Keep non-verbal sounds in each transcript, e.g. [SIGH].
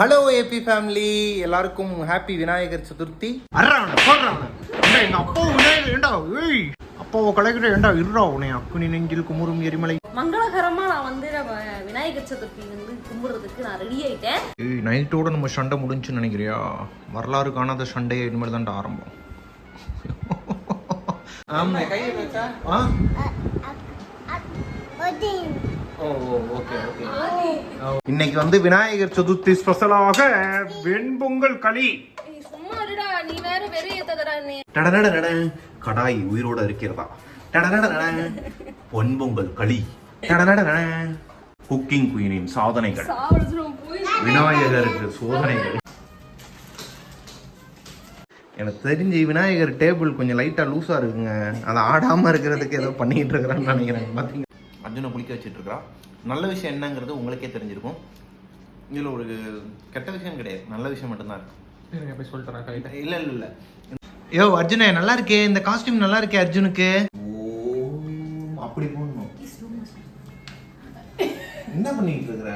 Hello AB family எல்லாருக்கும் happy Vinayagar Chaturthi அப்பாவை கலைக்கிற ஏண்டா இருடா உன்னை அக்குனி நெஞ்சில் குமுறும் எரிமலை மங்களகரமா நான் வந்து நம்ம விநாயகர் சதுர்த்தி வந்து கும்பிடுறதுக்கு நான் ரெடி ஆயிட்டேன் ஏய் நைட்டோட நம்ம சண்டை முடிஞ்சுன்னு நினைக்கிறியா வரலாறு காணாத சண்டை இனிமேல் தான்டா ஆரம்பம் ஆமா ஆ ஓ ஓகே ஓகே இன்னைக்கு வந்து விநாயகர் சதுர்த்தி ஸ்பெஷலாக வெண்பொங்கல் களி. ஏய், சும்மா இருடா நீ வேற வெறி ஏத்ததடா நீ டடடடடட, கடாய் உயிரோட இருக்கிறதா? பொன்பொங்கல் களி. டடடடட, குக்கிங் குயினின் சாதனைகள். விநாயகருக்கு சோதனைகள். எனக்கு தெரிஞ்சு விநாயகர் டேபிள் கொஞ்சம் லைட்டா லூஸா இருக்குங்க. அதை ஆடாம இருக்கிறதுக்கு ஏதோ பண்ணிட்டு இருக்கிறான்னு நினைக்கிறேன். பாத்தீங்க அர்ஜுனை குளிக்க வச்சிட்டு இருக்கா நல்ல விஷயம் என்னங்கிறது உங்களுக்கே தெரிஞ்சிருக்கும். இதுல ஒரு கெட்ட விஷயம் கிடையாது. நல்ல விஷயம் மட்டும்தான் இருக்கு. இல்ல இல்ல இல்ல யோ அர்ஜுனே நல்லா இருக்கே. இந்த காஸ்டியூம் நல்லா இருக்கே அர்ஜுனுக்கு. அப்படி போடணும். என்ன பண்ணிட்டு இருக்கிற?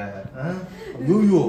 ஐயோ.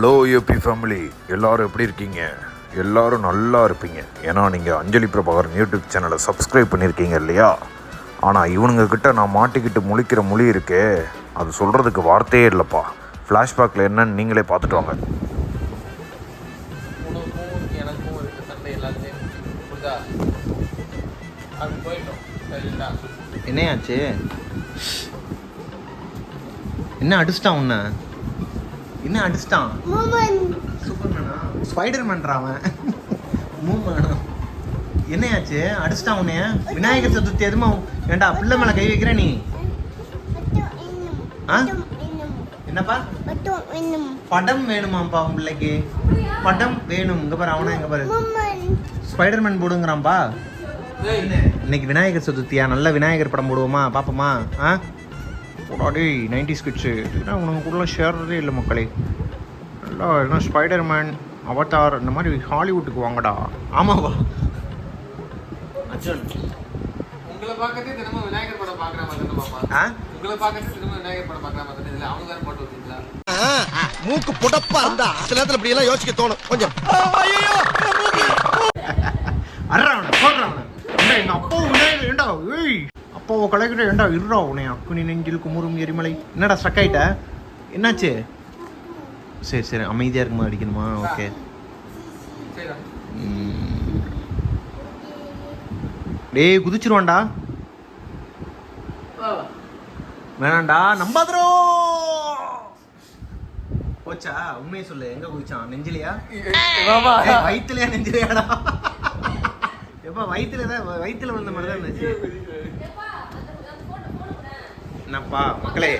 ஹலோ யூபி ஃபேமிலி எல்லாரும் எப்படி இருக்கீங்க? எல்லாரும் நல்லா இருப்பீங்க. ஏன்னா நீங்கள் அஞ்சலி பிரபாகரன் யூடியூப் சேனலை சப்ஸ்கிரைப் பண்ணியிருக்கீங்க இல்லையா? ஆனால் இவனுங்க கிட்ட நான் மாட்டிக்கிட்டு முழிக்கிற மொழி இருக்கே. அது சொல்கிறதுக்கு வார்த்தையே இல்லைப்பா. ஃப்ளாஷ்பேக்கில் என்னன்னு நீங்களே பார்த்துட்டு வாங்க. எனக்கும் இருக்க சண்டை எல்லாத்தையும் புரியுதா அப்படி போயிட்டோம் சரிங்களா? என்னையாச்சு? என்ன அடிச்சிட்டான் உன்ன? என்ன அடிச்சிட்டான்? சூப்பர்மேனா அவன். மூமேனா என்னையாச்சு? அடிச்சிட்டான் உன்னைய? விநாயகர் சதுர்த்தி எதுமா? ஏண்டா பிள்ளை மேல கை வைக்கிற நீ? ஆ? என்னப்பா? படம் வேணுமாப்பா உன் பிள்ளைக்கு? படம் வேணும். இங்க பாரு அவனா இங்க பாரு. ஸ்பைடர்மேன் போடுங்கிறான்பா இன்னைக்கு விநாயகர் சதுர்த்தியா? நல்ல விநாயகர் படம் போடுவோமா? பாப்போமா? ஆ? போடாடி நைன்டி ஸ்கிட்ஸு இதுதான் உனக்கு கூட சேர்றதே இல்லை மக்களே. நல்லா என்ன ஸ்பைடர்மேன் அவதார் இந்த மாதிரி ஹாலிவுட்டுக்கு வாங்கடா. ஆமாவா? அர்ஜுன் உங்களை பார்க்கறதே தினமும் விநாயகர் படம் பார்க்குற மாதிரி தானே பாப்பா. ஆ? உங்களை பார்க்கறதே தினமும் விநாயகர் படம் பார்க்குற மாதிரி தானே. இதில் அவங்க வேறு போட்டு வந்தீங்களா மூக்கு புடப்பா இருந்தா சில நேரத்துல இப்படி எல்லாம் யோசிக்க தோணும். கொஞ்சம். அறான போடுறான் ஏண்டா எங்க அப்பாவும் விநாயகர் ஏண்டா? ஏய். அப்பாவை கலைக்கிற ஏண்டா இருடா உன்னை அக்குனி நெஞ்சில் குமுறும் எரிமலை. என்னடா ஸ்ட்ரக் ஆயிட்ட? என்னாச்சு? சரி சரி. அமைதியா இருக்குமா அடிக்கணுமா? ஓகே. டேய் குதிச்சிருவான்டா. வேணாண்டா. நம்பாதரோ! போச்சா? உண்மையை சொல்லு. எங்க குதிச்சான்? நெஞ்சிலியா? ஏய், வயித்துலயா நெஞ்சிலியாடா? எப்பா வயித்துல தான் வயித்துல விழுந்த மாதிரி தான் இருந்துச்சு என்னப்பா மக்களே.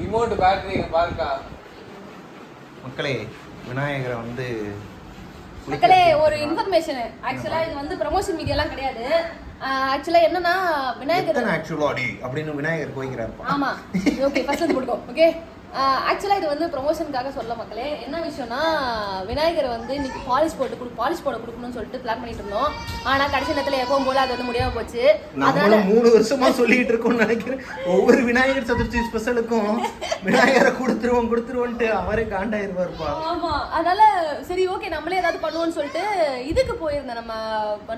ரிமோட் பேட்டரி பாருக்கா. மக்களே விநாயகரை வந்து மக்களே ஒரு இன்ஃபர்மேஷன் ஆக்சுவலா இது வந்து ப்ரமோஷன் மீடியாலாம் கிடையாது. ஆக்சுவலா என்னன்னா விநாயகர் ஆக்சுவலா அடி அப்படின்னு விநாயகர் கோய்க்கிறாருப்பா ஆமா. ஓகே ஃபர்ஸ்ட் வந்து போட்டுக்கோ ஓகே ஆக்சுவலாக இது வந்து ப்ரொமோஷனுக்காக சொல்ல மக்களே என்ன விஷயம்னா விநாயகர் வந்து இன்னைக்கு பாலிஷ் போட்டு கொடு பாலிஷ் போட கொடுக்கணும்னு சொல்லிட்டு பிளான் பண்ணிட்டு இருந்தோம். ஆனால் கடைசி நேரத்தில் எப்பவும் போல அது வந்து முடியாம போச்சு. அதனால மூணு வருஷமா சொல்லிட்டு இருக்கோம்னு நினைக்கிறேன். ஒவ்வொரு விநாயகர் சதுர்த்தி ஸ்பெஷலுக்கும் விநாயகரை கொடுத்துருவோம் கொடுத்துருவோன்ட்டு அவரே காண்டாயிருவாருப்பா. ஆமா அதனால சரி ஓகே நம்மளே ஏதாவது பண்ணுவோம்னு சொல்லிட்டு இதுக்கு போயிருந்தேன். நம்ம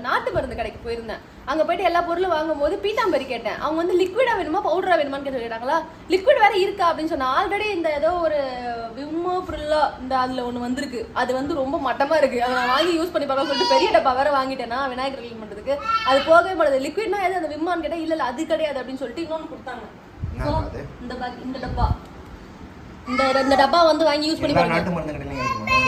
நாட்டு மருந்து கடைக்கு போயிருந்தேன். அங்க போயிட்டு எல்லா பொருளும் வாங்கும்போது பீட்டாம்பரி கேட்டேன். அவங்க வந்து லிக்விடா வேணுமா பவுடரா வேணுமான்னு கேட்டு கேட்டாங்களா லிக்விட் வேற இருக்கா அப்படின்னு சொன்னா ஆல்ரெடி இந்த ஏதோ ஒரு விம்மோ ஃப்ரில்லா இந்த அதுல ஒண்ணு வந்திருக்கு. அது வந்து ரொம்ப மட்டமா இருக்கு. அதை நான் வாங்கி யூஸ் பண்ணி பார்க்க சொல்லிட்டு பெரிய டப்பா வேற வாங்கிட்டேன்னா விநாயகர் க்ளீன் பண்றதுக்கு. அது போகவே மாட்டேது. லிக்விட்னா எது? அந்த விம்மான்னு கேட்டா இல்ல இல்ல அது கிடையாது அப்படின்னு சொல்லிட்டு இன்னொன்னு கொடுத்தாங்க? இந்த டப்பா. இந்த இந்த டப்பா வந்து வாங்கி யூஸ் பண்ணி பாருங்க.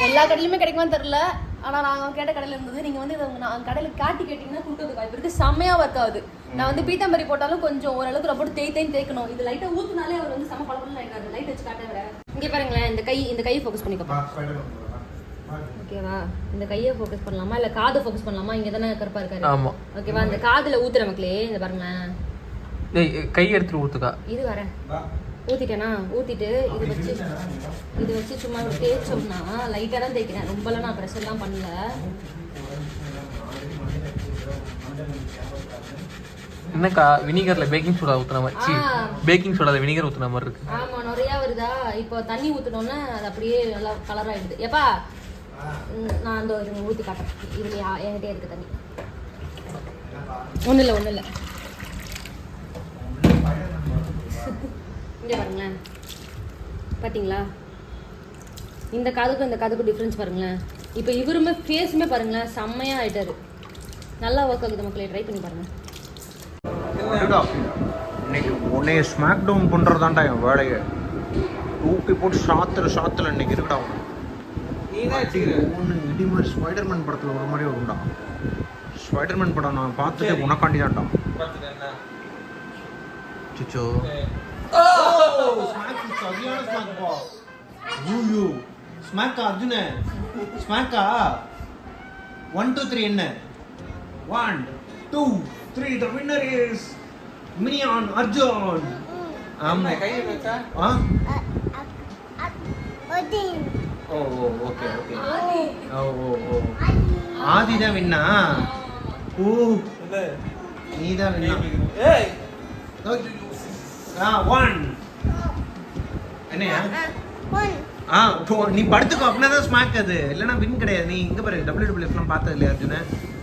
எல்லா கடையிலுமே கிடைக்குமான்னு தெரியல. ஆனா நாங்க கேட்ட கடையில இருந்தது நீங்க வந்து இதை நான் கடையில காட்டி கேட்டீங்கன்னா கொடுக்கறதுக்கு வாய்ப்பு இருக்கு. செம்மையா ஒர்க் ஆகுது. நான் வந்து பீத்தாம்பரி போட்டாலும் கொஞ்சம் ஓரளவுக்கு ரொம்ப தேய் தேய் தேய்க்கணும். இது லைட்டா ஊத்துனாலே அவர் வந்து செம பழப்படம் ஆயிடுறாரு. லைட் வச்சு காட்ட விட இங்க பாருங்களேன் இந்த கை இந்த கையை ஃபோக்கஸ் பண்ணிக்கோ. ஓகேவா இந்த கையை ஃபோக்கஸ் பண்ணலாமா? இல்ல காதை ஃபோக்கஸ் பண்ணலாமா? இங்க தானே கருப்பா இருக்காரு. ஆமா. ஓகேவா இந்த காதுல ஊத்துற மக்களே. இந்த பாருங்களேன். டேய் கை எடுத்துட்டு ஊத்துக்கா. இது வரேன். ஊத்திட்டேனா? ஊத்திட்டு இது வச்சு இது வச்சு சும்மா தேய்ச்சோம்னா லைட்டா தான் தேய்க்கிறேன். ரொம்பலாம் நான் ப்ரெஷர்லாம் பண்ணல. என்னக்கா வினிகர்ல பேக்கிங் சோடா ஊத்துன மாதிரி. பேக்கிங் சோடால வினிகர் ஊத்துன மாதிரி இருக்கு. ஆமா நிறைய வருதா? இப்போ தண்ணி ஊத்துனோன்னா அது அப்படியே நல்லா கலர் ஆயிடுது. எப்பா ம், நான் அந்த ஊத்தி காட்டுறேன். இதுல என்கிட்டயே இருக்கு தண்ணி. ஒண்ணும் இல்லை ஒண்ணும் இல்லை இங்க பாருங்களேன். பாத்தீங்களா? இந்த காதுக்கும் இந்த காதுக்கும் டிஃப்ரென்ஸ் பாருங்களேன். இப்போ இவருமே ஃபேஸுமே பாருங்களேன் செம்மையா ஆயிட்டாரு. நல்லா ஒர்க் ஆகுது மக்களே ட்ரை பண்ணி பாருங்க. அடடா. இன்னைக்கு உன்னைய ஸ்மாக் டவுன் பண்ணுறதாண்டா என் வேலையை. தூக்கி போட்டு சாத்துற சாத்துல இன்னைக்கு இருக்குடா ஒன்று இடி மாதிரி ஸ்பைடர்மேன் படத்தில் ஒரு மாதிரி வரும்டா. ஸ்பைடர்மேன் படம் நான் பார்த்துட்டு உனக்காண்டி தான்டா சிச்சோ. ஸ்மாக்கா அர்ஜுன ஸ்மாக்கா ஒன் டூ த்ரீ என்ன one two three the winner is minion Arjun ஆமா கை வச்சா ஆ ஓ ஓ ஓகே ஓகே ஓ ஓ ஓ ஆதி தான் வின்னா ஓ நீ தான் வின்னா ஏய் ஆ ஒன் என்னையா? ஆ நீ படுத்துக்கோ அப்படின்னா தான் ஸ்மாக் அது. இல்லைன்னா வின் கிடையாது. நீ இங்கே பாரு டபிள்யூ டபிள்யூ எஃப்லாம் பார்த்தது இல்லையா அர்ஜுன?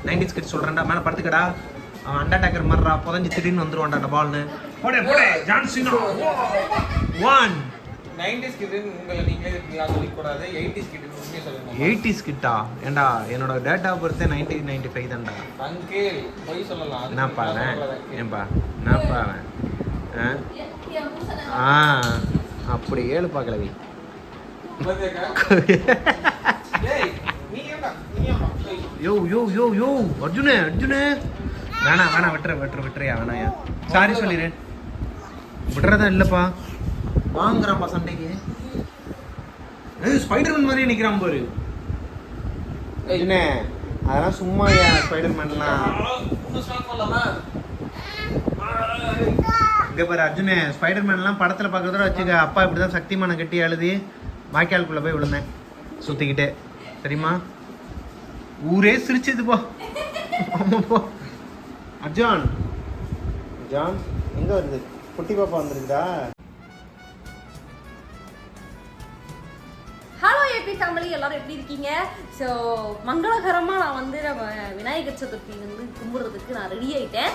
நைன்டிஸ் கிட்ட சொல்கிறேன்டா மேலே படுத்துக்கடா. அவன் அண்டா டேக்கர் மாதிரிடா புதஞ்சு திடீர்னு வந்துருவான்டா அந்த பால்னு போடே போடே ஜான்சினோ ஒன் நைன்டிஸ் கிட்ட உங்களை நீங்களே இப்படிலாம் சொல்லிக்கூடாது. எயிட்டிஸ் கிட்ட உண்மையை சொல்லுங்க எயிட்டிஸ் கிட்டா? ஏன்டா என்னோட டேட் ஆஃப் பர்த்தே நைன்டீன் நைன்டி ஃபைவ் தான்டா. அங்கிள் பொய் சொல்லலாம். நான் அவன்? சொல்லல. ஏன்பா ஆ? அப்படி ஏழு? ஏய், யோ யோ யோ யோ அர்ஜுனே அர்ஜுனே. வேணாம் வேணாம் விட்டுற விட்டுற விட்டுறியா வேணாயா சாரி சொல்லிடு விட்டுறதா இல்லப்பா. வாங்குறான்ப்பா சண்டைக்கு. ஏய் ஸ்பைடர்மேன் மாதிரியே நிக்கிறான் பாரு. அர்ஜுனே அதெல்லாம் சும்மா ஸ்பைடர்மேன்லாம் இன்னும் பாரு அர்ஜுனே ஸ்பைடர்மேன்லாம் படத்தில் பார்க்குறதோட வச்சுக்க அப்பா இப்படி தான் சக்திமானை கட்டி எழுதி வாய்க்காலுக்குள்ள போய் விழுந்தேன். சுற்றிக்கிட்டு தெரியுமா ஊரே சிரிச்சது போ. அர்ஜான் போ. அர்ஜான். ஜான் எங்க வருது? குட்டி பாப்பா வந்துருக்குதா ஃபேமிலி எல்லாரும் எப்படி இருக்கீங்க? ஸோ மங்களகரமாக நான் வந்து நம்ம விநாயகர் சதுர்த்தி வந்து கும்பிட்றதுக்கு நான் ரெடி ஆயிட்டேன்.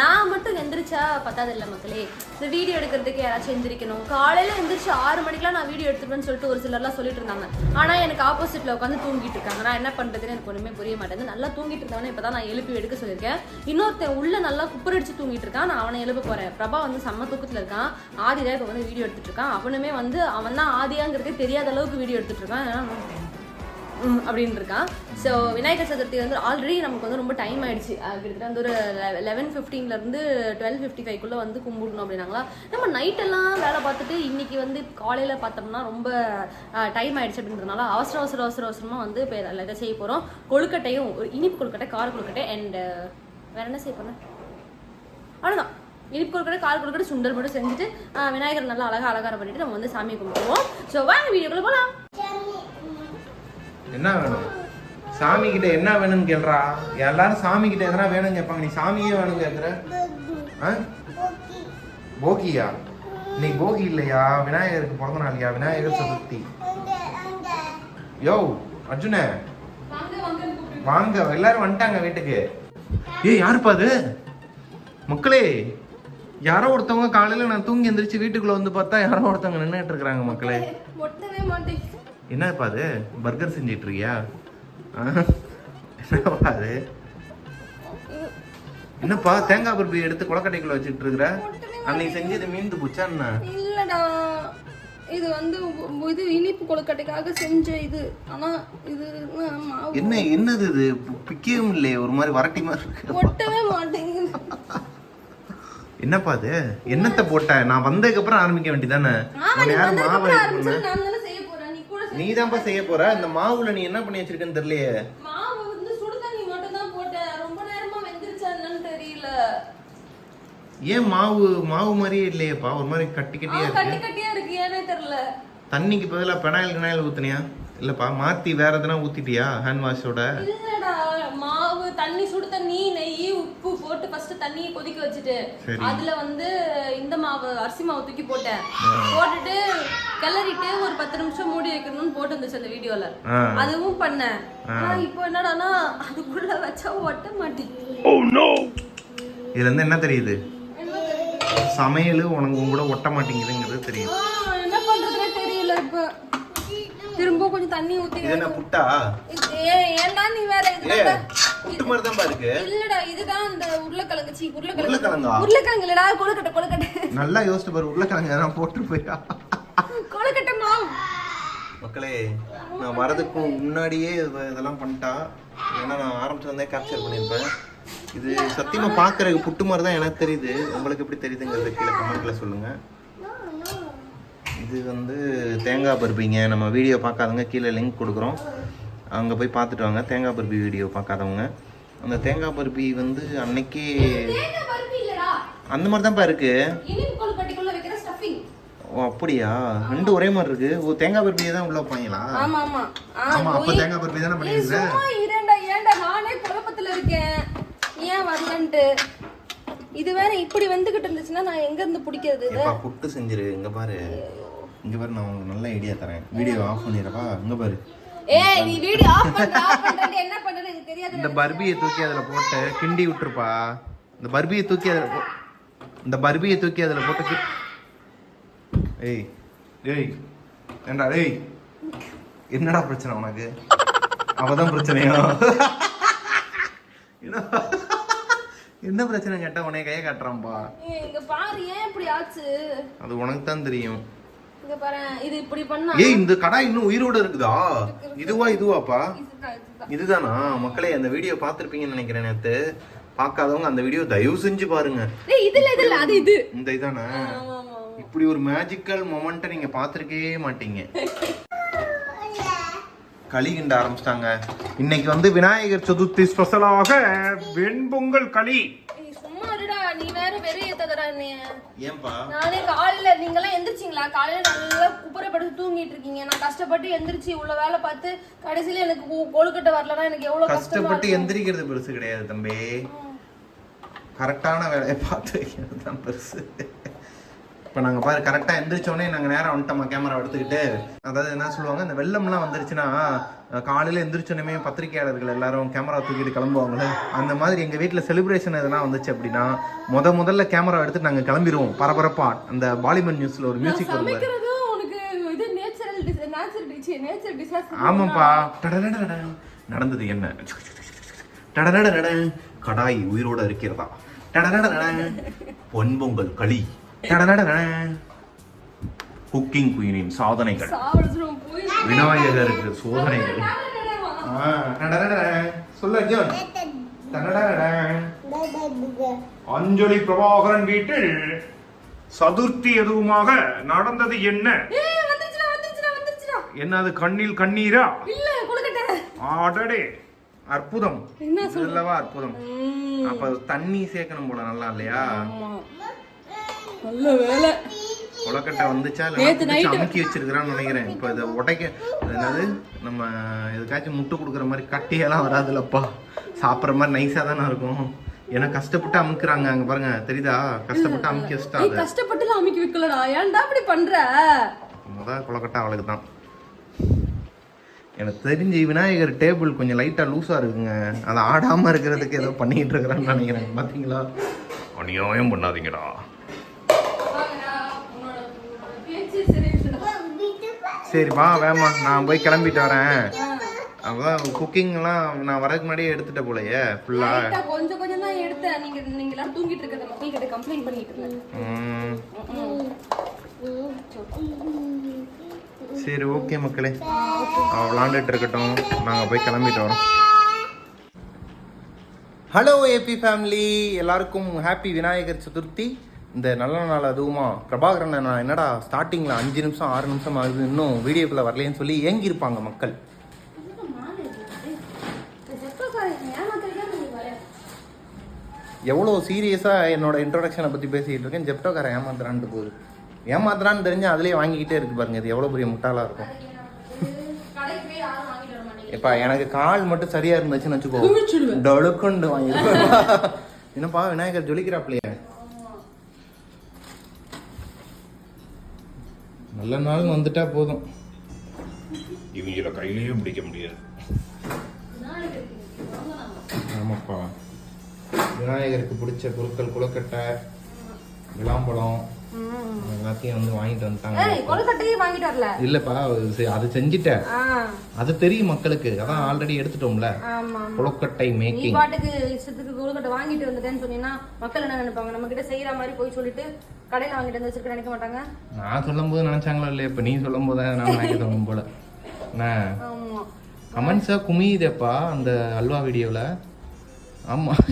நான் மட்டும் எந்திரிச்சா பத்தாது இல்லை மக்களே. இந்த வீடியோ எடுக்கிறதுக்கு யாராச்சும் எந்திரிக்கணும். காலையில் எந்திரிச்சு ஆறு மணிக்கெலாம் நான் வீடியோ எடுத்துப்பேன்னு சொல்லிட்டு ஒரு சிலர்லாம் சொல்லிட்டு இருந்தாங்க. ஆனால் எனக்கு ஆப்போசிட்டில் உட்காந்து தூங்கிட்டு இருக்காங்க. நான் என்ன பண்ணுறதுன்னு எனக்கு ஒன்றுமே புரிய மாட்டேங்குது. நல்லா தூங்கிட்டு இருந்தவனே இப்போ தான் நான் எழுப்பி எடுக்க சொல்லியிருக்கேன். இன்னொருத்தன் உள்ள நல்லா குப்பரடிச்சு தூங்கிட்டு இருக்கான். நான் அவனை எழுப்ப போகிறேன் பிரபா வந்து செம்ம தூக்கத்தில் இருக்கான். ஆதி தான் இப்போ வந்து வீடியோ எடுத்துட்டு இருக்கான். அவனுமே வந்து அவன் தான் ஆதியாங்கிறதே தெரியாத அளவுக்கு வீடியோ எடுத்துட்டு இருக்கான் அப்படின்னு இருக்கான் ஸோ விநாயகர் சதுர்த்தி வந்து ஆல்ரெடி நமக்கு வந்து ரொம்ப டைம் ஆயிடுச்சு. கிட்டத்தட்ட வந்து ஒரு லெவன் ஃபிஃப்டீன்லேருந்து டுவெல் ஃபிஃப்டி ஃபைவ்க்குள்ளே வந்து கும்பிடணும் அப்படின்னாங்களா? நம்ம நைட்டெல்லாம் வேலை பார்த்துட்டு இன்னைக்கு வந்து காலையில் பார்த்தோம்னா ரொம்ப டைம் ஆயிடுச்சு அப்படின்றதுனால அவசர அவசர அவசர அவசரமாக வந்து இப்போ இதை செய்ய போகிறோம் கொழுக்கட்டையும் ஒரு இனிப்பு கொழுக்கட்டை கார கொழுக்கட்டை அண்ட் வேற என்ன செய்ய போறேன்? அவ்வளோதான் இனிப்பு கொழுக்கட்டை கால் கொழுக்கட்டை சுண்டல் மட்டும் செஞ்சுட்டு விநாயகர் நல்லா அழகாக அலங்காரம் பண்ணிட்டு நம்ம வந்து சாமி கும்பிடுவோம். ஸோ வாங்க வீடியோக்குள்ள போகலாம் என்ன வேணும்? சாமி கிட்ட என்ன வேணும்னு கேள்றா? எல்லாரும் சாமி கிட்ட எதனா வேணும்னு கேட்பாங்க. நீ சாமியே வேணும் கேட்குற? ஆ? போகியா? இன்னைக்கு போகி இல்லையா? விநாயகருக்கு பிறந்த நாளையா விநாயகர் சதுர்த்தி. யோ அர்ஜுனே. வாங்க எல்லாரும் வந்துட்டாங்க வீட்டுக்கு. ஏய் யாருப்பா அது? மக்களே. யாரோ ஒருத்தவங்க காலையில நான் தூங்கி எந்திரிச்சு வீட்டுக்குள்ள வந்து பார்த்தா யாரோ ஒருத்தவங்க நின்றுட்டு இருக்கிறாங்க மக்களே. என்னப்பா அது? பர்கர் செஞ்சிட்டு இருக்கியா? என்னப்பா அது? என்னப்பா தேங்காய் பருப்பி எடுத்து கொலக்கட்டைக்குள்ள வச்சுட்டு இருக்கிற? அன்னைக்கு செஞ்சது மீந்து போச்சா என்ன? இல்லடா. இது வந்து இது இனிப்பு கொழுக்கட்டைக்காக செஞ்ச இது. ஆனா இது என்ன என்னது இது? பிக்கவும் இல்லையே ஒரு மாதிரி வரட்டி மாதிரி ஒட்டவே மாட்டேங்குது என்னப்பா அது? என்னத்தை போட்ட? நான் வந்ததுக்கு அப்புறம் ஆரம்பிக்க வேண்டியதானே? யாரும் மாவு நீ தான்ப்பா செய்ய போற? இந்த மாவுல நீ என்ன பண்ணி வச்சிருக்கன்னு தெரியலையே. ஏன் மாவு மாவு மாதிரியே இல்லையேப்பா? ஒரு மாதிரி கட்டி கட்டியா கட்டி இருக்கு. கட்டியா இருக்கு. ஏனே தெரியல. தண்ணிக்கு பதிலா பெனாயில் கினாயில் ஊத்துனியா? இல்லப்பா மாத்தி வேற எதனா ஊத்திட்டியா ஹேண்ட் வாஷோட இல்லடா மாவு தண்ணி சுடு தண்ணி நெய் உப்பு போட்டு ஃபர்ஸ்ட் தண்ணியை கொதிக்க வச்சுட்டு. அதுல வந்து இந்த மாவு அரிசி மாவு தூக்கி போட்டேன். போட்டுட்டு கிளறிட்டு ஒரு பத்து நிமிஷம் மூடி வைக்கணும்னு போட்டு இருந்துச்சு அந்த வீடியோல. அதுவும் பண்ணேன். இப்போ என்னடானா அதுக்குள்ள வச்சா ஒட்ட மாட்டேங்குது. இதுல இருந்து என்ன தெரியுது? சமையல் உனக்கு உன் கூட ஒட்ட மாட்டேங்குதுங்கிறது தெரியுது. ஆ, என்ன பண்றதுனே தெரியல இப்ப. திரும்ப கொஞ்சம் தண்ணி ஊத்தி இது என்ன புட்டா? இது- ஏ- ஏன்டா நீ வேற ஏ இதுல புட்டு மாதிரி தான்ப்பா இருக்கு. இல்லடா இதுதான் இந்த உருளைக்கிழங்கு. சீ உருளைக்கிழங்கு. உருளைக்கிழங்கா? உருளைக்கிழங்கு இல்லடா கொழுக்கட்டை கொழுக்கட்டை. நல்லா யோசிச்சு பாரு உருளைக்கிழங்கு எதனா போட்டு போயா? கொழுக்கட்டை மாவு மக்களே நான் வரதுக்கு முன்னாடியே இது- இதெல்லாம் பண்ணிட்டா. ஏன்னா நான் ஆரம்பிச்சிருந்தே கேப்சர் பண்ணியிருப்பேன். இது சத்தியமா பார்க்கறதுக்கு புட்டு மாதிரி தான் எனக்கு தெரியுது. உங்களுக்கு எப்படி தெரியுதுங்கிறத கீழே கமெண்ட்ல சொல்லுங்க. இது வந்து தேங்காய் பருப்பிங்க. நம்ம வீடியோ பார்க்காதவங்க கீழே லிங்க் கொடுக்குறோம். அங்கே போய் பார்த்துட்டு வாங்க. தேங்காய் பருப்பி வீடியோ பார்க்காதவங்க. அந்த தேங்காய் பருப்பி வந்து அன்னைக்கே அந்த மாதிரி தான்ப்பா இருக்கு. ஓ அப்படியா? ரெண்டு ஒரே மாதிரி இருக்கு. ஓ தேங்காய் பருப்பியை தான் உள்ள வைப்பாங்களா ஆமா ஆமா. அப்ப தேங்காய் பருப்பி தானே பண்ணிருக்கேன் இரண்டா ஏன்டா? நானே குழப்பத்துல இருக்கேன். ஏன் வரலன்ட்டு. இது வேற இப்படி வந்துகிட்டு இருந்துச்சுன்னா நான் எங்க இருந்து பிடிக்கிறது புட்டு செஞ்சிரு. இங்க பாரு. இங்க பாரு நான் உங்களுக்கு நல்ல ஐடியா தரேன். வீடியோ ஆஃப் பண்ணிடுறப்பா இங்க பாரு. ஏய் நீ வீடியோ ஆஃப் பண்ற ஆஃப் பண்றது என்ன பண்றது? எனக்கு தெரியாது. இந்த பர்பியை தூக்கி அதுல போட்டு கிண்டி விட்டுருப்பா. இந்த பர்பியை தூக்கி அதுல போ இந்த பர்பியை தூக்கி அதுல போட்டு ஏய் ஏய் ஏண்டா ஏய். என்னடா பிரச்சனை உனக்கு? அவதான் பிரச்சனையா? என்ன என்ன பிரச்சனை கேட்டா உன்னைய கையை காட்டுறான்பா? இங்க பாரு ஏன் இப்படி ஆச்சு? அது உனக்கு தான் தெரியும். இங்க பாரு இது இப்படி பண்ணா ஏய் இந்த கடாய் இன்னும் உயிரோட இருக்குதா? இதுவா இதுவாப்பா இதுதான், மக்களே அந்த வீடியோ பார்த்துருப்பீங்கன்னு நினைக்கிறேன் நேத்து. பார்க்காதவங்க அந்த வீடியோ தயவு செஞ்சு பாருங்க. இந்த இதானே? இப்படி ஒரு மேஜிக்கல் மொமெண்ட்டை நீங்க பார்த்துருக்கவே மாட்டீங்க. களி கிண்ட ஆரம்பிச்சிட்டாங்க. இன்னைக்கு வந்து விநாயகர் சதுர்த்தி ஸ்பெஷலாக வெண்பொங்கல் களி. நீ வேற வெறிய ஏத்தாதடா நீ ஏன்பா? நானே காலையில நீங்க எல்லாம் எந்திரிச்சிங்களா? காலையில நல்லா குப்புறப்படுத்து தூங்கிட்டு இருக்கீங்க. நான் கஷ்டப்பட்டு எந்திரிச்சு இவ்வளவு வேலை பார்த்து கடைசியில எனக்கு கொழுக்கட்டை வரலன்னா எனக்கு எவ்வளவு கஷ்டப்பட்டு. எந்திரிக்கிறது பெருசு கிடையாது தம்பி. கரெக்டான வேலையை பார்த்து வைக்கிறது தான் பெருசு. இப்போ நாங்கள் பாரு கரெக்டாக எந்திரிச்சோடனே நாங்கள் நேரம் வந்துட்டோமா கேமரா எடுத்துக்கிட்டு அதாவது என்ன சொல்லுவாங்க இந்த வெள்ளம்லாம் வந்துருச்சுன்னா காலையில் எந்திரிச்சோன்னே பத்திரிகையாளர்கள் எல்லாரும் கேமரா தூக்கிட்டு கிளம்புவாங்களே அந்த மாதிரி எங்கள் வீட்டில் செலிப்ரேஷன் எதனா வந்துச்சு அப்படின்னா முத முதல்ல கேமரா எடுத்து நாங்கள் கிளம்பிடுவோம் பரபரப்பா அந்த பாலிமர் நியூஸில் ஒரு மியூசிக் டிஷாஸ் ஆமாப்பா. நடந்தது என்ன டடடடடட. கடாய் உயிரோட இருக்கிறதா. பொன்பொங்கல் களி. குக்கிங் குயினின் சாதனைகள். விநாயகருக்கு சோதனைகள். சொல்லு அர்ஜுன். அஞ்சலி பிரபாகரன் வீட்டில் சதுர்த்தி எதுவுமாக நடந்தது என்ன? வந்துருச்சுடா என்னது கண்ணில் கண்ணீரா? ஆடடே அற்புதம். என்ன அற்புதம். அப்ப தண்ணி சேர்க்கணும் போல நல்லா இல்லையா? நல்ல வேலை. கொலக்கட்டை வந்துச்சா? நேத்து இல்ல அமுக்கி வச்சிருக்கிறான்னு நினைக்கிறேன். இப்ப இதை உடைக்க அது என்னது நம்ம எதுக்காச்சும் முட்டை கொடுக்குற மாதிரி கட்டியெல்லாம் வராதுல்லப்பா. சாப்பிட்ற மாதிரி நைஸா தானே இருக்கும். ஏன்னா கஷ்டப்பட்டு அமுக்குறாங்க அங்க பாருங்க. தெரியுதா? கஷ்டப்பட்டு அமுக்கி வச்சுட்டா ஏய் அதை. கஷ்டப்பட்டுலாம் அமைக்க வைக்கலடா. ஏன்டா இப்படி பண்ற? முத கொலக்கட்டை அவளுக்கு தான். எனக்கு தெரிஞ்சு விநாயகர் டேபிள் கொஞ்சம் லைட்டா லூஸா இருக்குங்க. அதை ஆடாம இருக்கிறதுக்கு ஏதோ பண்ணிட்டு இருக்கிறான்னு நினைக்கிறேன். பாத்தீங்களா? அநியாயம் பண்ணாதீங்கடா. சரி வா வேமா. நான் போய் கிளம்பிட்டு வரேன். அதான் குக்கிங்லாம் நான் வரதுக்கு முன்னாடியே எடுத்துட்ட போலயே ஃபுல்லா கொஞ்சம் கொஞ்சம் தான் எடுத்தேன். நீங்க நீங்க எல்லாம் தூங்கிட்டு இருக்கிறத மக்கள் கிட்ட கம்ப்ளைண்ட் பண்ணிட்டு இருந்தேன். சரி ஓகே மக்களே. அவ விளாண்டுட்டு இருக்கட்டும். நாங்கள் போய் கிளம்பிட்டு வரோம். ஹலோ ஏபி ஃபேமிலி எல்லாருக்கும் ஹாப்பி விநாயகர் சதுர்த்தி. இந்த நல்ல நாள் அதுவுமா? பிரபாகரன் நான் என்னடா ஸ்டார்டிங்கில் அஞ்சு நிமிஷம் ஆறு நிமிஷம் ஆகுது இன்னும் வீடியோக்குள்ளே வரலைன்னு சொல்லி ஏங்கியிருப்பாங்க மக்கள். எவ்வளோ சீரியஸாக என்னோட இன்ட்ரோடக்ஷனை பற்றி பேசிகிட்டு இருக்கேன். ஜெப்டோக்காரன் ஏமாத்துறான்ட்டு போகுது. ஏமாத்துறான்னு தெரிஞ்சு அதுலேயே வாங்கிக்கிட்டே இருக்கு பாருங்க இது எவ்வளோ பெரிய முட்டாளாக இருக்கும். எப்பா எனக்கு கால் மட்டும் சரியா இருந்துச்சுன்னு வச்சுக்கோ. டொழுக்குண்டு வாங்கிருப்பேன் என்னப்பா விநாயகர் ஜொலிக்கிறாப்லையே. நல்ல நாள் வந்துட்டா போதும். இவங்கள கையிலேயே பிடிக்க முடியாது. ஆமாப்பா. விநாயகருக்கு பிடிச்ச பொருட்கள் குளக்கட்டை விளாம்பழம் எல்லாத்தையும் வந்து வாங்கிட்டு வந்துட்டாங்க. கொழுக்கட்டையே வாங்கிட்டு வரல. இல்லப்பா அது செஞ்சுட்டேன். அது தெரியும் மக்களுக்கு. அதான் ஆல்ரெடி எடுத்துட்டோம்ல. ஆமா குளக்கட்டை நீ மேக்கிங் பாட்டுக்கு இஷ்டத்துக்கு கொழுக்கட்டை வாங்கிட்டு வந்துட்டேன்னு சொன்னீங்கன்னா மக்கள் என்ன நினைப்பாங்க? நம்ம கிட்ட செய்யற மாதிரி போய் சொல்லிட்டு கடையில வாங்கிட்டு வந்து வச்சிருக்க நினைக்க மாட்டாங்க? நான் சொல்லும் போது நினைச்சாங்களோ இல்லையா? இப்ப நீ சொல்லும் போது நான் நினைக்க தோணும் போல. ஆமா. கமெண்ட்ஸா குமியுதேப்பா அந்த அல்வா வீடியோவில் ஆமாம்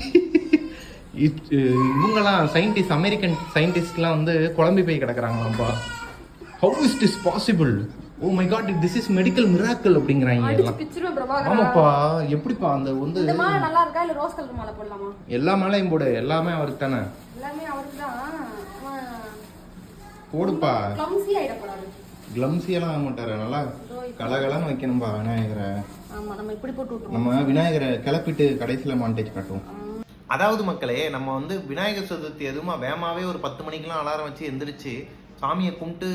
இவங்கெல்லாம் சயின்டிஸ்ட் அமெரிக்கன் சயின்டிஸ்ட்லாம் வந்து குழம்பி போய் கிடக்குறாங்களாம்ப்பா how is this possible oh my God this is medical miracle அப்படிங்கிறாங்க ஆமாப்பா எப்படிப்பா அந்த வந்து இந்த மாலை நல்லா இருக்கா? இல்ல ரோஸ் கலர் மாலை போடலாமா? எல்லா மேலையும் போடு எல்லாமே அவருக்கு தானே. எல்லாமே அவருக்கு தான். போடுப்பா. கிளம்ஸி ஆயிடப்படாது கிளம்ஸி எல்லாம் ஆக மாட்டாரு நல்லா கலகலன்னு வைக்கணும்பா விநாயகரை. ஆமா நம்ம இப்படி போட்டு விட்டுருவோம். நம்ம விநாயகரை கிளப்பிட்டு கடைசியில் மாண்டேஜ் காட்டுவோம். அதாவது மக்களே நம்ம வந்து விநாயகர் சதுர்த்தி எதுவுமா வேமாவே ஒரு பத்து மணிக்கெலாம் அலாரம் வச்சு எந்திரிச்சு சாமியை கும்பிட்டு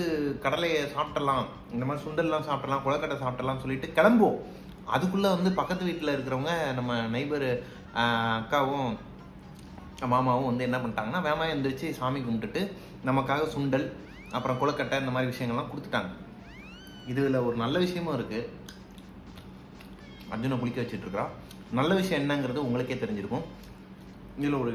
கடலையை சாப்பிடலாம் இந்த மாதிரி சுண்டல்லாம் சாப்பிடலாம் குளக்கட்டை சாப்பிடலாம் சொல்லிட்டு கிளம்புவோம். அதுக்குள்ளே வந்து பக்கத்து வீட்டில் இருக்கிறவங்க நம்ம நைபர் அக்காவும் மாமாவும் வந்து என்ன பண்ணிட்டாங்கன்னா வேகமாக எந்திரிச்சு சாமி கும்பிட்டுட்டு நமக்காக சுண்டல் அப்புறம் குளக்கட்டை இந்த மாதிரி விஷயங்கள்லாம் கொடுத்துட்டாங்க. இதில் ஒரு நல்ல விஷயமும் இருக்குது அர்ஜுனை குளிக்க வச்சுட்டு நல்ல விஷயம் என்னங்கிறது உங்களுக்கே தெரிஞ்சிருக்கும். இதில் ஒரு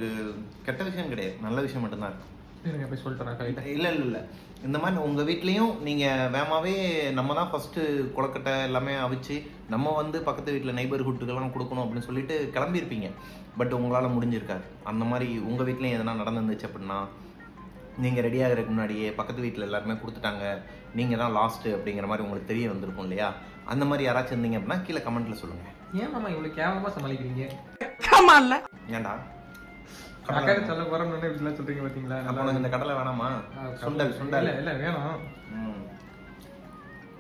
கெட்ட விஷயம் கிடையாது. நல்ல விஷயம் மட்டும்தான் இருக்கு இருங்க போய் சொல்லிட்டேன் கரெக்டாக இல்லை இல்லை இல்லை. இந்த மாதிரி உங்கள் வீட்லேயும் நீங்கள் வேகமாகவே நம்ம தான் ஃபஸ்ட்டு குளக்கட்டை எல்லாமே அவிச்சு நம்ம வந்து பக்கத்து வீட்டில் நெய்பர்ஹுட்டுக்கெல்லாம் கொடுக்கணும் அப்படின்னு சொல்லிட்டு கிளம்பியிருப்பீங்க. பட் உங்களால் முடிஞ்சிருக்காது. அந்த மாதிரி உங்கள் வீட்லேயும் எதனா நடந்துருந்துச்சு அப்படின்னா நீங்கள் ரெடி ஆகிறதுக்கு முன்னாடியே பக்கத்து வீட்டில் எல்லாருமே கொடுத்துட்டாங்க. நீங்கள் தான் லாஸ்ட்டு அப்படிங்கிற மாதிரி உங்களுக்கு தெரிய வந்திருக்கும் இல்லையா? அந்த மாதிரி யாராச்சும் இருந்தீங்க அப்படின்னா கீழே கமெண்ட்டில் சொல்லுங்கள் ஏன் மாமா இவ்வளோ கேவலமாக சமாளிக்கிறீங்க? ஏன்டா? அக்காட்ட சொல்ல போகிறோம்னு இப்படிலாம் சொல்கிறீங்க பார்த்தீங்களா அப்போ உனக்கு இந்த கடலை வேணாமா? சுண்டல் சுண்டல். இல்லை இல்லை வேணும். ம்.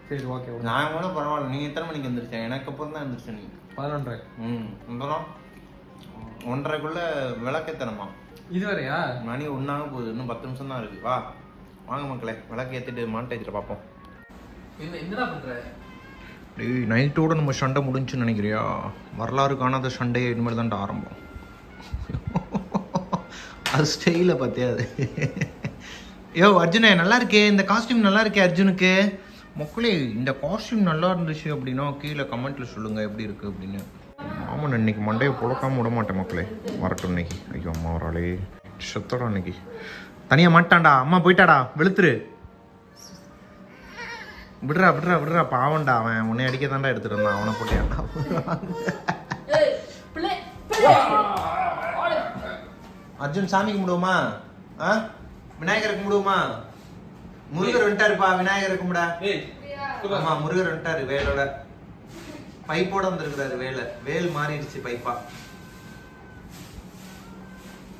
சரி ஓகே நான் கூட பரவாயில்ல. நீ எத்தனை மணிக்கு எந்திரிச்சேன் எனக்கு அப்புறம் தான் எந்திரிச்சேன் நீ. பதினொன்றரை. ம் அப்புறம்? ஒன்றரைக்குள்ள விளக்கேத்தணுமா இது வரையா மணி ஒன்றாக போகுது. இன்னும் பத்து நிமிஷம் தான் இருக்கு. வா. வாங்க மக்களே விளக்கு ஏற்றிட்டு மாண்டேஜில் பார்ப்போம் என்ன என்னடா பண்ணுற டேய் நைட்டோட நம்ம சண்டை முடிஞ்சுன்னு நினைக்கிறியா? வரலாறு காணாத சண்டையை இனிமேல் தான் ஆரம்பம். அது ஸ்டைல பார்த்தியா அது? யோ அர்ஜுனே நல்லா இருக்கே. இந்த காஸ்டியூம் நல்லா இருக்கே அர்ஜுனுக்கு. மக்களே இந்த காஸ்டியூம் நல்லா இருந்துச்சு அப்படின்னா கீழே கமெண்ட்ல சொல்லுங்க எப்படி இருக்கு அப்படின்னு. ஆமாம் இன்னைக்கு மண்டையை புழக்காம விட மாட்டேன் மக்களே. வரட்டும் இன்னைக்கு. ஐயோ அம்மா வராளே. செத்தடா இன்னைக்கு. தனியா மாட்டான்டா. அம்மா போயிட்டாடா. வெளுத்துரு. விடுறா விடுறா விடுறா. பாவம்டா அவன். உன்னை அடிக்க தான்டா எடுத்துட்டு வந்தான். அவனை போட்டியாண்டா அர்ஜுன் சாமி கும்பிடுவோமா? ஆ? விநாயகரை கும்பிடுவோமா? முருகர் வந்துட்டாருப்பா விநாயகரை கும்பிடா. ஆமா முருகர் வந்துட்டாரு வேலோட. பைப்போட வந்திருக்கிறாரு வேலை. வேல் மாறிடுச்சு பைப்பா.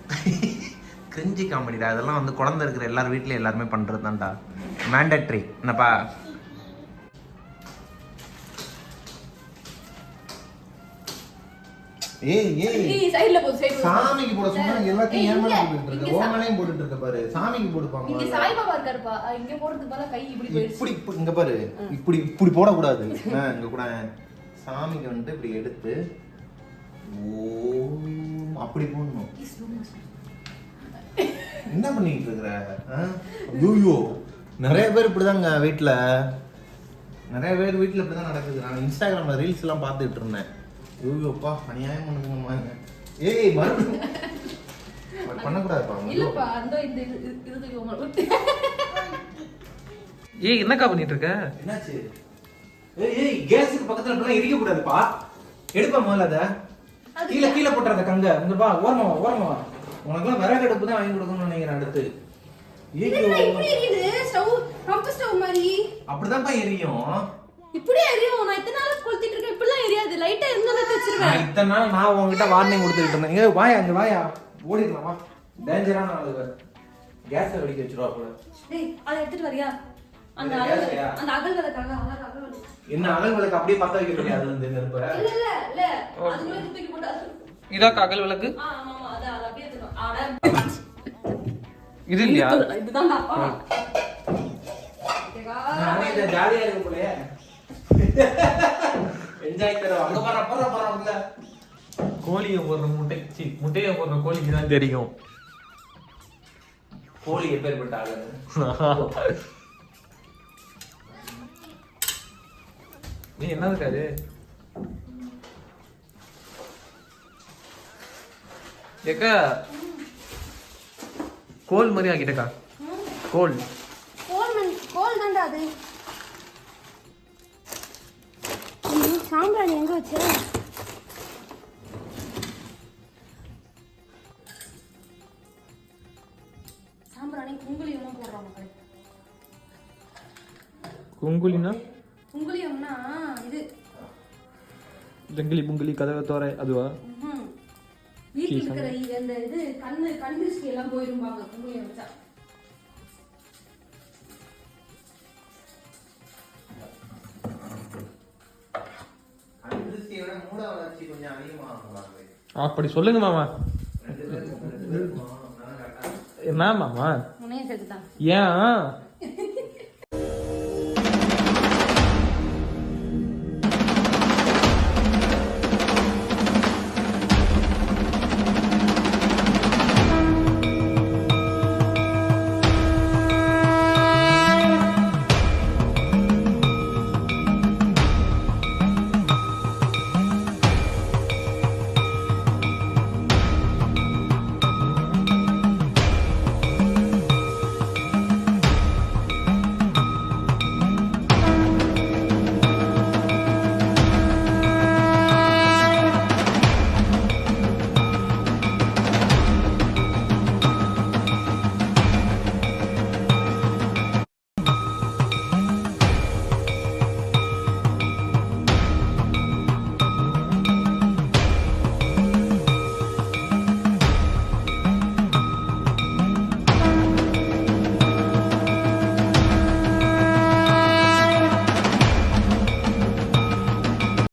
[LAUGHS] கிரிஞ்சி காமெடிடா அதெல்லாம் வந்து குழந்தை இருக்கிற எல்லார் வீட்லயும் எல்லாருமே பண்றது தான்டா மேண்டட்ரி என்னப்பா? ஏய் ஏய். சைடுல சாமிக்கு போட சொன்னா எல்லாத்தையும் ஏன் மேல போட்டுட்டு இருக்க. மேலயும் போட்டுட்டு இருக்க பாரு. சாமிக்கு போடுப்பாங்க இங்க சாய்பாபா இருக்காருப்பா. அஹ் இங்க போடுறதுக்கு பதிலா கை இப்படி போயிடுச்சு. இப்படி இப்படி- இங்க பாரு. இப்படி இப்படி போடக்கூடாது. ஆ, இங்க கூட. சாமிக்கு வந்து இப்படி எடுத்து ஓம் அப்படி போடணும். என்ன பண்ணிட்டு இருக்கிற? ஐயோ நிறைய பேர் இப்படிதாங்க வீட்ல. நிறைய பேர் வீட்ல இப்படிதான் நடக்குது. நான் இன்ஸ்டாகிராம்ல ரீல்ஸ் எல்லாம் பார்த்துட்டு இருந்தேன். ஐயோப்பா அநியாயம் பண்ணுங்கம்மா ஏய் மறுபடியும். பண்ணக்கூடாதுப்பா. இல்லப்பா அந்த இந்த இது இது- இது ஏய் என்னக்கா பண்ணிட்டு இருக்க என்னாச்சு? ஏய் ஏய் கேஸுக்கு பக்கத்துல இப்பெல்லாம் எரிக்க கூடாதுப்பா எடுப்பா முதல்ல அத. கீழே கீழே போட்டுறத கங்க. இங்க வா ஓரமா வா ஓரமா வா. உனக்குலாம் விறகு அடுப்பு தான் வாங்கி கொடுக்கணும்னு நினைக்கிறேன் அடுத்து. அப்படிதான்ப்பா எரியும். இப்படி எரியும் நான் இத்தனை நாள் கொளுத்திட்டு இருக்கேன் இப்படிலாம் எரியாது லைட்டா நான் இத்தனை நாள் நான் உங்ககிட்ட வார்னிங் கொடுத்துட்டு இருந்தேன். இங்க வாயா அங்க வாயா. ஓடிடலாம் வா. டேஞ்சரான ஆளு கேஸை வெடிக்க வச்சிருவா போல. டேய் அதை எடுத்துட்டு வரியா? அந்த அகல்? அந்த அகல் விளக்காக அழகா அகல் விளக்கு. என்ன அப்படியே பத்த வைக்க முடியாது இந்த நெருப்பை இல்ல இல்ல இல்ல. அதுக்குள்ள தூக்கி போட்டு அது- இதா அகல் விளக்கு? ஆமா ஆமா. அது அப்படியே இது இல்லையா? இதுதான் அப்பா ஜாலியா இருக்கு போலயே. என்ஜாய் தரும் அங்க போற போற போறோம்ல கோழியை போடுற முட்டை சி முட்டையை போடுற கோழிக்கு தான் தெரியும். கோழி எப்பேற்பட்ட ஆளு நீ என்ன இருக்காது ஏக்கா கோல் மாதிரி ஆக்கிட்டக்கா. கோல் கோல். சாம்பிராணி எங்க வச்ச? சாம்பிராணி குங்குலியம்லாம் போடுறாங்க பாரு. குங்குலினா? குங்குலியம்னா இது. ஜங்கிலி புங்கிலி கதவை தோற அதுவா. வீட்டுல இருக்கிற அந்த இது கண்ணு கண் திருஷ்டி எல்லாம் போயிருப்பாங்க வச்சா. மூட வளர்ச்சி கொஞ்சம் அதிகமாகுவாங்க அப்படி சொல்லுங்க மாமா. என்ன மாமா? ஏன்?